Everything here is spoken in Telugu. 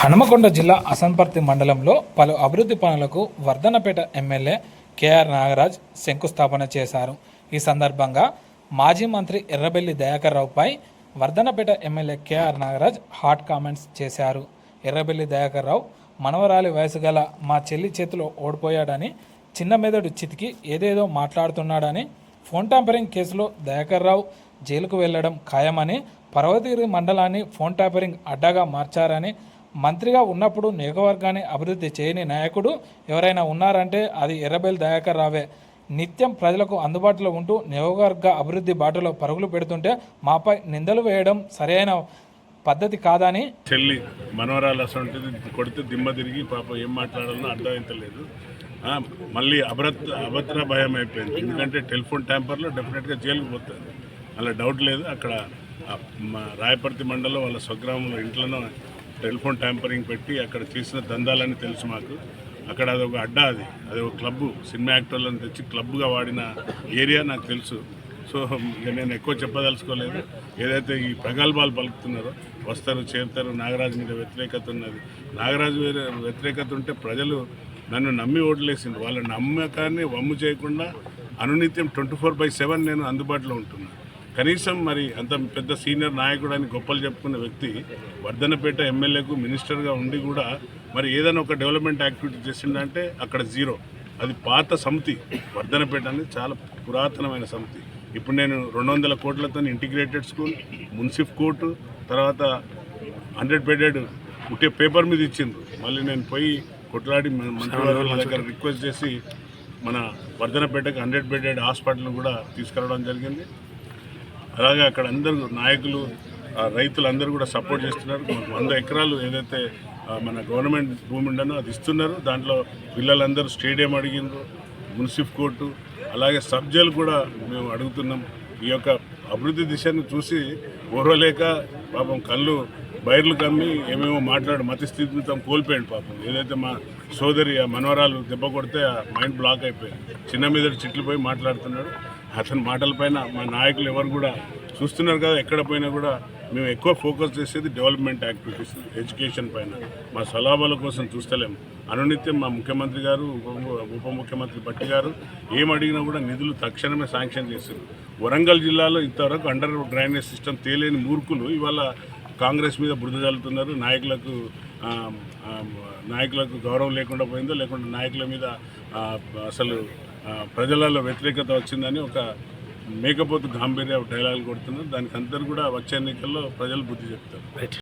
హనుమకొండ జిల్లా అసన్పర్తి మండలంలో పలు అభివృద్ధి పనులకు వర్ధనపేట ఎమ్మెల్యే కేఆర్ నాగరాజ్ శంకుస్థాపన చేశారు. ఈ సందర్భంగా మాజీ మంత్రి Errabelli Dayakar రావుపై Wardhannapet MLA K R Nagaraj hot comments చేశారు. ఎర్రబెల్లి దయాకర్ రావు మనవరాలి వయసు గల మా చెల్లి చేతిలో ఓడిపోయాడని చిన్న మెదడు చితికి ఏదేదో మాట్లాడుతున్నాడని ఫోన్ ట్యాంపరింగ్ కేసులో దయాకర్ రావు జైలుకు వెళ్ళడం ఖాయమని పర్వతగిరి మండలాన్ని ఫోన్ ట్యాంపరింగ్ అడ్డాగా మార్చారని మంత్రిగా ఉన్నప్పుడు నియోగవర్గాన్ని అభివృద్ధి చేయని నాయకుడు ఎవరైనా ఉన్నారంటే అది ఎర్రబెల్ దయాకర్ రావే. నిత్యం ప్రజలకు అందుబాటులో ఉంటూ నియోగవర్గ అభివృద్ధి బాటలో పరుగులు పెడుతుంటే మాపై నిందలు వేయడం సరైన పద్ధతి కాదని చెల్లి మనవరాలు అసలు కొడితే దిమ్మ తిరిగి పాప ఏం మాట్లాడాలో అర్థమైతలేదు. మళ్ళీ అభద్ర అభద్ర భయం అయిపోయింది. ఎందుకంటే టెలిఫోన్ ట్యాంపర్లో డెఫినెట్గా జైలుకు పోతుంది అలా డౌట్ లేదు. అక్కడ మా రాయపర్తి మండలం వాళ్ళ స్వగ్రామంలో ఇంట్లోనో టెలిఫోన్ ట్యాంపరింగ్ పెట్టి అక్కడ చేసిన దందాలని తెలుసు మాకు. అక్కడ అదొక అడ్డా అది. అది ఒక క్లబ్బు. సినిమా యాక్టర్లను తెచ్చి క్లబ్గా వాడిన ఏరియా నాకు తెలుసు. సో ఇక నేను ఎక్కువ చెప్పదలుచుకోలేదు. ఏదైతే ఈ ప్రగల్భాలు పలుకుతున్నారో వస్తారు చేరుతారు నాగరాజు మీద వ్యతిరేకత ఉన్నది. నాగరాజు మీద వ్యతిరేకత ఉంటే ప్రజలు నన్ను నమ్మి ఓట్లేసింది వాళ్ళ నమ్మకాన్ని వమ్ము చేయకుండా అనునిత్యం ట్వంటీ ఫోర్ బై సెవెన్ నేను అందుబాటులో ఉంటున్నాను కనీసం మరి అంత పెద్ద సీనియర్ నాయకుడు అని గొప్పలు చెప్పుకున్న వ్యక్తి వర్ధనపేట ఎమ్మెల్యేకు మినిస్టర్గా ఉండి కూడా మరి ఏదైనా ఒక డెవలప్మెంట్ యాక్టివిటీ చేసిండంటే అక్కడ జీరో. అది పాత సమితి వర్ధనపేట అనేది చాలా పురాతనమైన సమితి. ఇప్పుడు నేను రెండు వందల కోట్లతో ఇంటిగ్రేటెడ్ స్కూల్ మున్సిఫ్ కోర్టు తర్వాత హండ్రెడ్ బెడెడ్ ఉట్టే పేపర్ మీద ఇచ్చిండ్రు. మళ్ళీ నేను పోయి కొట్లాడి మంత్రివర్గుల దగ్గర రిక్వెస్ట్ చేసి మన వర్ధనపేటకు హండ్రెడ్ బెడెడ్ హాస్పిటల్ కూడా తీసుకురావడం జరిగింది. అలాగే అక్కడ అందరూ నాయకులు ఆ, కూడా సపోర్ట్ చేస్తున్నారు. మాకు వంద ఎకరాలు ఏదైతే మన గవర్నమెంట్ భూమి ఉండనో అది ఇస్తున్నారు. దాంట్లో పిల్లలందరూ స్టేడియం అడిగిండ్రు మున్సిఫ్ కోర్టు అలాగే సబ్జెలు కూడా మేము అడుగుతున్నాం. ఈ యొక్క అభివృద్ధి దిశను చూసి ఓర్వలేక పాపం కళ్ళు బైర్లు కమ్మి ఏమేమో మాట్లాడు మతి స్థితితం కోల్పోయాడు పాపం. ఏదైతే మా సోదరి ఆ మనవరాలు దెబ్బ కొడితే ఆ మైండ్ బ్లాక్ అయిపోయింది. చిన్న మీద చిట్లు పోయి మాట్లాడుతున్నాడు. అతని మాటలపైన మా నాయకులు ఎవరు కూడా చూస్తున్నారు కదా ఎక్కడ పోయినా కూడా మేము ఎక్కువ ఫోకస్ చేసేది డెవలప్మెంట్ యాక్టివిటీస్ ఎడ్యుకేషన్ పైన. మా సలాభాల కోసం చూస్తలేము అనునిత్యం మా ముఖ్యమంత్రి గారు ఉప ఉప ముఖ్యమంత్రి భట్టి గారు ఏం అడిగినా కూడా నిధులు తక్షణమే శాంక్షన్ చేశారు. వరంగల్ జిల్లాలో ఇంతవరకు అండర్ డ్రైనేజ్ సిస్టమ్ తేలేని మూర్ఖులు ఇవాళ కాంగ్రెస్ మీద బురద జల్లుతున్నారు. నాయకులకు నాయకులకు గౌరవం లేకుండా పోయిందో లేకుంటే నాయకుల మీద అసలు ప్రజలలో వ్యతిరేకత వచ్చిందని ఒక మేకపోతు గాంభీర్య డైలాగులు కొడుతున్నారు. దానికి అందరు కూడా వచ్చే ఎన్నికల్లో ప్రజలు బుద్ధి చెప్తారు.